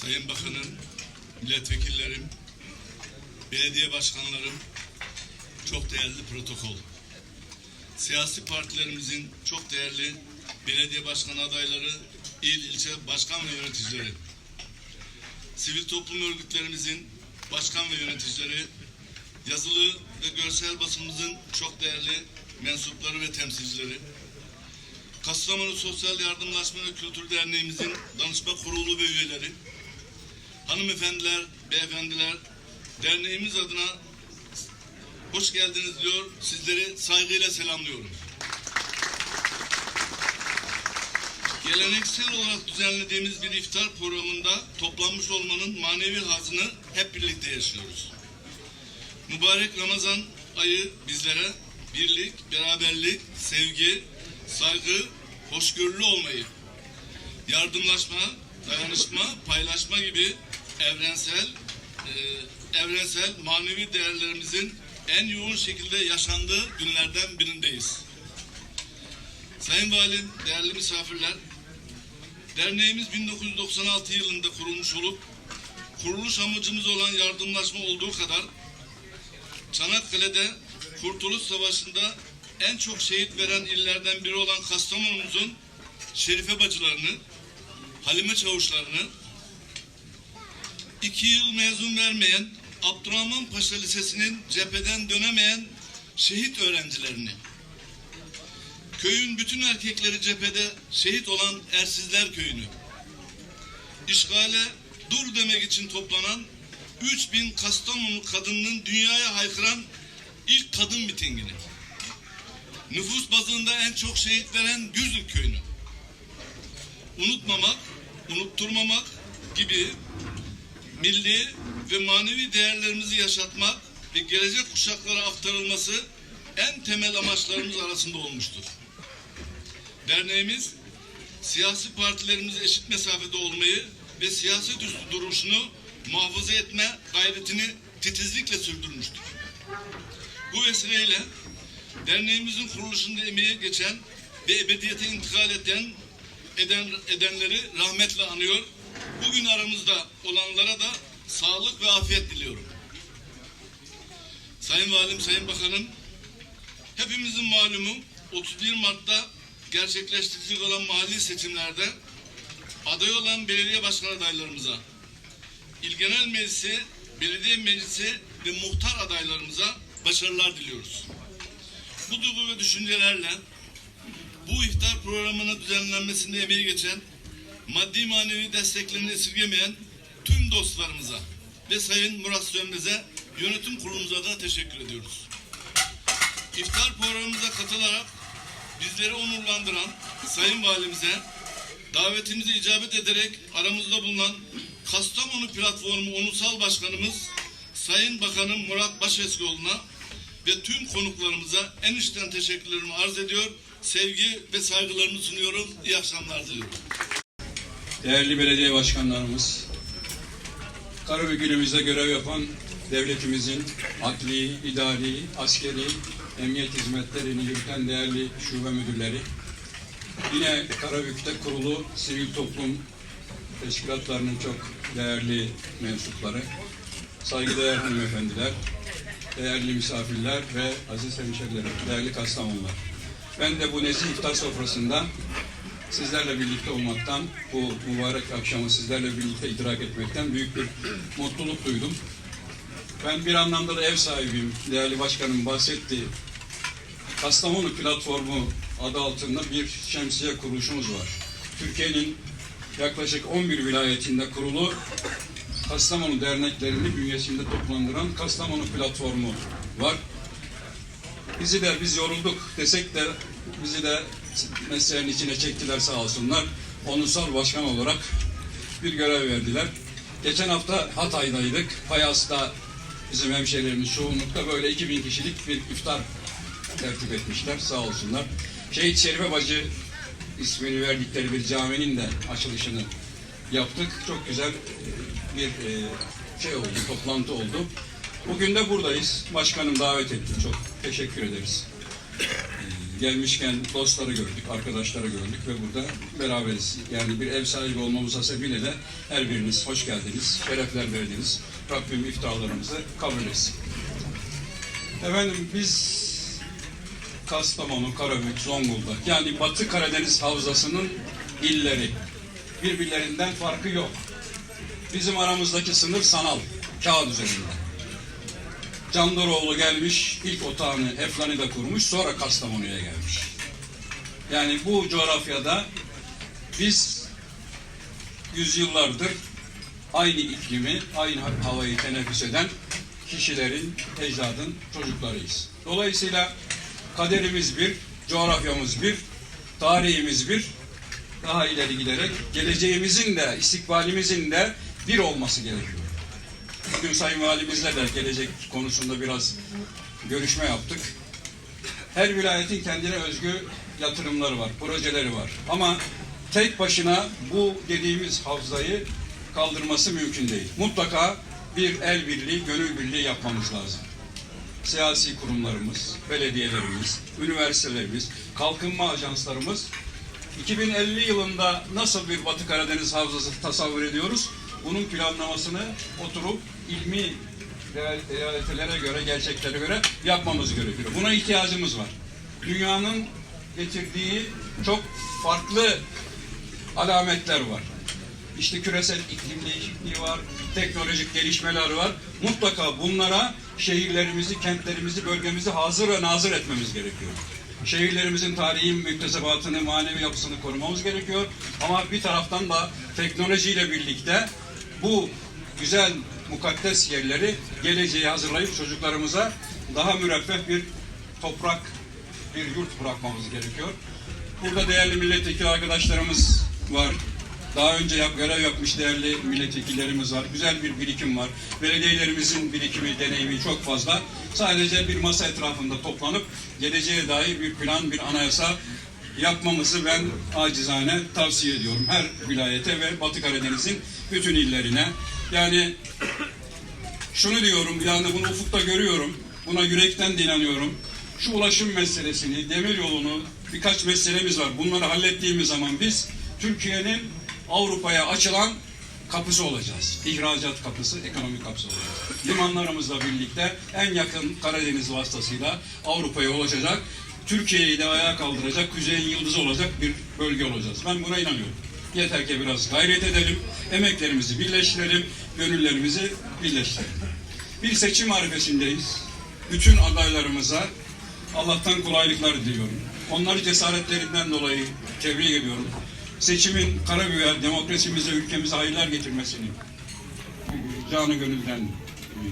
Sayın Bakanım, milletvekillerim, belediye başkanlarım, çok değerli protokol. Siyasi partilerimizin çok değerli belediye başkan adayları, il ilçe başkan ve yöneticileri, sivil toplum örgütlerimizin başkan ve yöneticileri, yazılı ve görsel basınımızın çok değerli mensupları ve temsilcileri, Kastamonu Sosyal Yardımlaşma ve Kültür Derneğimizin danışma kurulu ve üyeleri, hanımefendiler, beyefendiler, derneğimiz adına hoş geldiniz diyor, sizleri saygıyla selamlıyorum. Geleneksel olarak düzenlediğimiz bir iftar programında toplanmış olmanın manevi hazını hep birlikte yaşıyoruz. Mübarek Ramazan ayı bizlere birlik, beraberlik, sevgi, saygı, hoşgörülü olmayı, yardımlaşma, dayanışma, paylaşma gibi evrensel e, evrensel manevi değerlerimizin en yoğun şekilde yaşandığı günlerden birindeyiz. Sayın Valim, değerli misafirler, derneğimiz 1996 yılında kurulmuş olup kuruluş amacımız olan yardımlaşma olduğu kadar Çanakkale'de Kurtuluş Savaşı'nda en çok şehit veren illerden biri olan Kastamonu'muzun Şerife bacılarını, Halime çavuşlarını, iki yıl mezun vermeyen Abdurrahman Paşa Lisesi'nin cepheden dönemeyen şehit öğrencilerini, köyün bütün erkekleri cephede şehit olan Ersizler Köyü'nü, işgale dur demek için toplanan 3000 Kastamonu kadınının dünyaya haykıran ilk kadın mitingini, nüfus bazında en çok şehit veren Gürzük Köyü'nü, unutmamak, unutturmamak gibi milli ve manevi değerlerimizi yaşatmak ve gelecek kuşaklara aktarılması en temel amaçlarımız arasında olmuştur. Derneğimiz siyasi partilerimize eşit mesafede olmayı ve siyasi duruşunu muhafaza etme gayretini titizlikle sürdürmüştür. Bu vesileyle derneğimizin kuruluşunda emeği geçen ve ebediyete intikal eden, eden edenleri rahmetle anıyor. Bugün aramızda olanlara da sağlık ve afiyet diliyorum. Sayın Valim, Sayın Bakanım, hepimizin malumu 31 Mart'ta gerçekleştirilecek olan mahalli seçimlerde aday olan belediye başkan adaylarımıza, İl Genel Meclisi, Belediye Meclisi ve muhtar adaylarımıza başarılar diliyoruz. Bu duygu ve düşüncelerle bu iftar programının düzenlenmesinde emeği geçen, maddi manevi desteklerini esirgemeyen tüm dostlarımıza ve Sayın Murat Sönmez'e yönetim kurulumuza da teşekkür ediyoruz. İftar programımıza katılarak bizleri onurlandıran Sayın Valimize davetimize icabet ederek aramızda bulunan Kastamonu Platformu Onursal Başkanımız Sayın Bakanım Murat Başeskoğlu'na ve tüm konuklarımıza en içten teşekkürlerimi arz ediyor. Sevgi ve saygılarımı sunuyorum. İyi akşamlar diliyorum. Değerli belediye başkanlarımız, Karabük ilimizde görev yapan devletimizin adli, idari, askeri, emniyet hizmetlerini yürüten değerli şube müdürleri, yine Karabük'te kurulu sivil toplum teşkilatlarının çok değerli mensupları, saygıdeğer hanımefendiler, değerli misafirler ve aziz hemşerilerim, değerli Kastamonular. Ben de bu nezih iftar sofrasında sizlerle birlikte olmaktan, bu mübarek akşamı sizlerle birlikte idrak etmekten büyük bir mutluluk duydum. Ben bir anlamda da ev sahibiyim. Değerli başkanım bahsetti. Kastamonu platformu adı altında bir şemsiye kuruluşumuz var. Türkiye'nin yaklaşık 11 vilayetinde kurulu Kastamonu derneklerini bünyesinde toplandıran Kastamonu platformu var. Bizi de biz yorulduk desek de bizi de mesleğin içine çektiler sağ olsunlar. Onursal başkan olarak bir görev verdiler. Geçen hafta Hatay'daydık. Payas'ta bizim hemşehrilerimiz çoğunlukta böyle 2000 kişilik bir iftar tertip etmişler sağ olsunlar. Şehit Şerife Bacı ismini verdikleri bir caminin de açılışını yaptık. Çok güzel bir e, şey oldu, toplantı oldu. Bugün de buradayız. Başkanım davet etti. Çok teşekkür ederiz. Gelmişken dostları gördük, arkadaşları gördük ve burada beraberiz. Yani bir ev sahibi olmamız hasebiyle de her biriniz hoş geldiniz, şerefler verdiniz. Rabbim iftarlarımızı kabul etsin. Efendim biz Kastamonu, Karabük, Zonguldak yani Batı Karadeniz Havzası'nın illeri birbirlerinden farkı yok. Bizim aramızdaki sınır sanal, kağıt üzerinde. Candaroğlu gelmiş, ilk otağını Eflani'de kurmuş, sonra Kastamonu'ya gelmiş. Yani bu coğrafyada biz yüzyıllardır aynı iklimi, aynı havayı teneffüs eden kişilerin, ecdadın çocuklarıyız. Dolayısıyla kaderimiz bir, coğrafyamız bir, tarihimiz bir, daha ileri giderek geleceğimizin de, istikbalimizin de bir olması gerekiyor. Bugün Sayın Valimizle de gelecek konusunda biraz görüşme yaptık. Her vilayetin kendine özgü yatırımları var, projeleri var. Ama tek başına bu dediğimiz havzayı kaldırması mümkün değil. Mutlaka bir el birliği, gönül birliği yapmamız lazım. Siyasi kurumlarımız, belediyelerimiz, üniversitelerimiz, kalkınma ajanslarımız 2050 yılında nasıl bir Batı Karadeniz havzası tasavvur ediyoruz? Bunun planlamasını oturup ilmi real- realitelere göre, gerçeklere göre yapmamız gerekiyor. Buna ihtiyacımız var. Dünyanın getirdiği çok farklı alametler var. İşte küresel iklim değişikliği var, teknolojik gelişmeler var. Mutlaka bunlara şehirlerimizi, kentlerimizi, bölgemizi hazır ve nazır etmemiz gerekiyor. Şehirlerimizin tarihi müktesebatını, manevi yapısını korumamız gerekiyor. Ama bir taraftan da teknolojiyle birlikte bu güzel mukaddes yerleri geleceğe hazırlayıp çocuklarımıza daha müreffeh bir toprak, bir yurt bırakmamız gerekiyor. Burada değerli milletvekili arkadaşlarımız var. Daha önce yap, görev yapmış değerli milletvekillerimiz var. Güzel bir birikim var. Belediyelerimizin birikimi, deneyimi çok fazla. Sadece bir masa etrafında toplanıp geleceğe dair bir plan, bir anayasa yapmamızı ben acizane tavsiye ediyorum. Her vilayete ve Batı Karadeniz'in bütün illerine. Yani şunu diyorum, anda bunu ufukta görüyorum. Buna yürekten de inanıyorum. Şu ulaşım meselesini, demir yolunu, birkaç meselemiz var. Bunları hallettiğimiz zaman biz Türkiye'nin Avrupa'ya açılan kapısı olacağız. İhracat kapısı, ekonomik kapısı olacağız. Limanlarımızla birlikte en yakın Karadeniz vasıtasıyla Avrupa'ya ulaşacak. Türkiye'yi de ayağa kaldıracak, kuzeyin yıldızı olacak bir bölge olacağız. Ben buna inanıyorum. Yeter ki biraz gayret edelim, emeklerimizi birleştirelim, gönüllerimizi birleştirelim. Bir seçim arifesindeyiz. Bütün adaylarımıza Allah'tan kolaylıklar diliyorum. Onları cesaretlerinden dolayı tebrik ediyorum. Seçimin Karabük'e, demokrasimize, ülkemize hayırlar getirmesini canı gönülden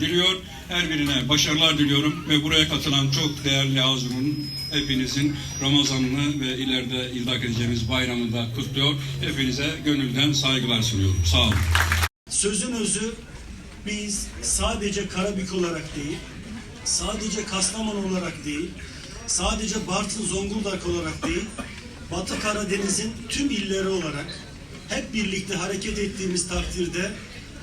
diliyor. Her birine başarılar diliyorum ve buraya katılan çok değerli Hazur'un hepinizin Ramazanını ve ileride idrak edeceğimiz bayramını da kutluyor. Hepinize gönülden saygılar sunuyorum. Sağ olun. Sözün özü biz sadece Karabük olarak değil, sadece Kastamonu olarak değil, sadece Bartın Zonguldak olarak değil, Batı Karadeniz'in tüm illeri olarak hep birlikte hareket ettiğimiz takdirde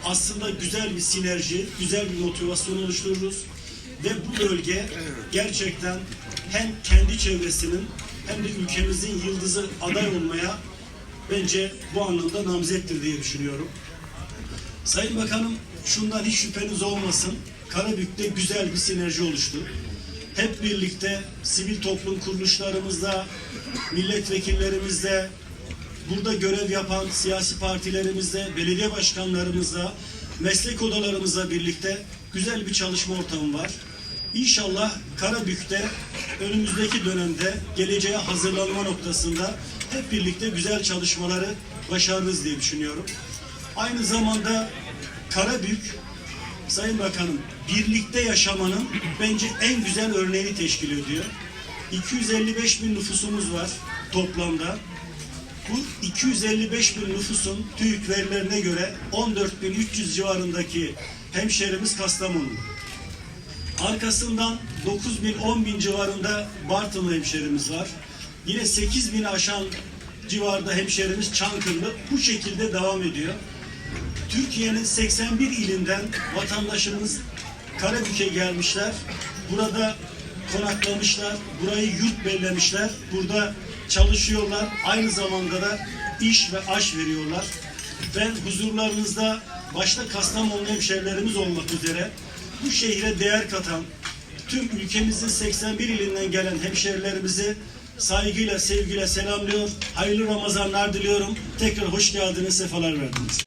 aslında güzel bir sinerji, güzel bir motivasyon oluştururuz. Ve bu bölge gerçekten hem kendi çevresinin hem de ülkemizin yıldızı aday olmaya bence bu anlamda namzettir diye düşünüyorum. Sayın Bakanım şundan hiç şüpheniz olmasın. Karabük'te güzel bir sinerji oluştu. Hep birlikte sivil toplum kuruluşlarımızla, milletvekillerimizle, burada görev yapan siyasi partilerimizle, belediye başkanlarımızla, meslek odalarımızla birlikte güzel bir çalışma ortamı var. İnşallah Karabük'te önümüzdeki dönemde geleceğe hazırlanma noktasında hep birlikte güzel çalışmaları başarırız diye düşünüyorum. Aynı zamanda Karabük, Sayın Bakanım, birlikte yaşamanın bence en güzel örneğini teşkil ediyor. 255 bin nüfusumuz var toplamda. Bu 255 bin nüfusun TÜİK verilerine göre 14.300 civarındaki hemşehrimiz Kastamonu. Arkasından 9 bin 10 bin civarında Bartınlı hemşerimiz var. Yine 8 bin aşan civarda hemşerimiz Çankırılı bu şekilde devam ediyor. Türkiye'nin 81 ilinden vatandaşımız Karabük'e gelmişler. Burada konaklamışlar. Burayı yurt bellemişler. Burada çalışıyorlar. Aynı zamanda da iş ve aş veriyorlar. Ben huzurlarınızda başta Kastamonu hemşehrilerimiz olmak üzere bu şehre değer katan tüm ülkemizin 81 ilinden gelen hemşehrilerimizi saygıyla, sevgiyle selamlıyor. Hayırlı Ramazanlar diliyorum. Tekrar hoş geldiniz, sefalar verdiniz.